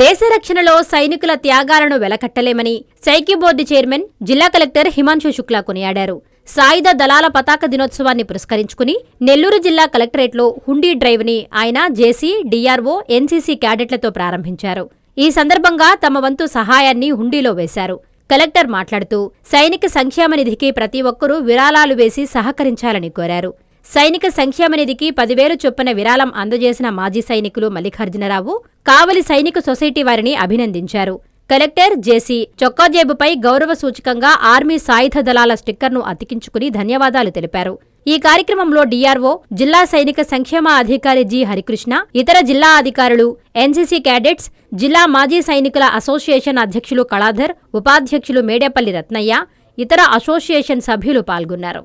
దేశ రక్షణలో సైనికుల త్యాగాలను వెలకట్టలేమని సైకి బోర్డు చైర్మన్ జిల్లా కలెక్టర్ హిమాంశు శుక్లా కొనియాడారు. సాయుధ దళాల పతాక దినోత్సవాన్ని పురస్కరించుకుని నెల్లూరు జిల్లా కలెక్టరేట్లో హుండీ డ్రైవ్ని ఆయన జేసీ డిఆర్ఓ ఎన్సీసీ క్యాడెట్లతో ప్రారంభించారు. ఈ సందర్భంగా తమ వంతు సహాయాన్ని హుండీలో వేశారు. కలెక్టర్ మాట్లాడుతూ సైనిక సంక్షేమ నిధికి ప్రతి ఒక్కరూ విరాళాలు వేసి సహకరించాలని కోరారు. సైనిక సంక్షేమ నిధికి పదివేలు చొప్పున విరాళం అందజేసిన మాజీ సైనికులు మల్లికార్జునరావు కావలి సైనిక సొసైటీ వారిని అభినందించారు. కలెక్టర్ జేసీ చొక్కాజేబుపై గౌరవ సూచకంగా ఆర్మీ సాయుధ దళాల స్టిక్కర్ను అతికించుకుని ధన్యవాదాలు తెలిపారు. ఈ కార్యక్రమంలో డీఆర్ఓ జిల్లా సైనిక సంక్షేమ అధికారి జి హరికృష్ణ ఇతర జిల్లా అధికారులు ఎన్సీసీ క్యాడెట్స్ జిల్లా మాజీ సైనికుల అసోసియేషన్ అధ్యక్షులు కళాధర్ ఉపాధ్యక్షులు మేడేపల్లి రత్నయ్య ఇతర అసోసియేషన్ సభ్యులు పాల్గొన్నారు.